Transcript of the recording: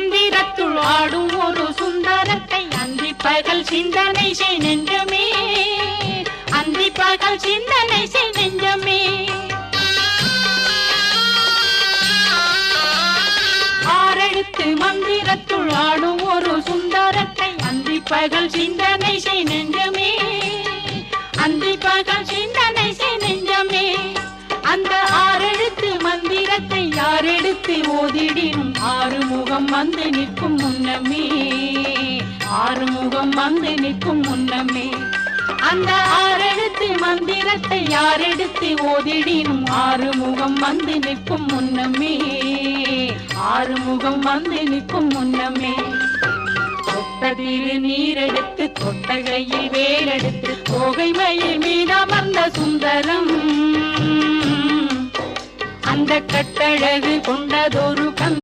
மந்திரத்துள் ஆடும் ஒரு சுந்தரத்தை அந்தி பகல் சிந்தனை செய் நெஞ்சமே. அந்தி பகல் சிந்தனை செய் நெஞ்சமே. ஆரெழுத்து மந்திரத்துள் ஆடும் ஒரு சுந்தரத்தை அந்தி பகல் சிந்தனை செய் நெஞ்சமே. அந்தி பகல் சிந்தனை செய் நெஞ்சமே. அந்த ஆறெழுத்து மந்திரத்தை யாரெடுத்து ஓதிடினும் ஆறுமுகம் வந்து நிற்கும் முன்னமே. ஆறுமுகம் வந்து நிற்கும் முன்னமே. அந்த ஆறெழுத்து மந்திரத்தை யாரெடுத்து ஓதிடினும் ஆறுமுகம் வந்து நிற்கும் முன்னமே. ஆறுமுகம் வந்து நிற்கும் முன்னமே. தொட்டதில் நீரெடுத்து தொட்டகையில் வேலெடுத்து தோகை மயில் மீதமர்ந்த சுந்தரம். கட்டழகு கொண்டதொரு கண்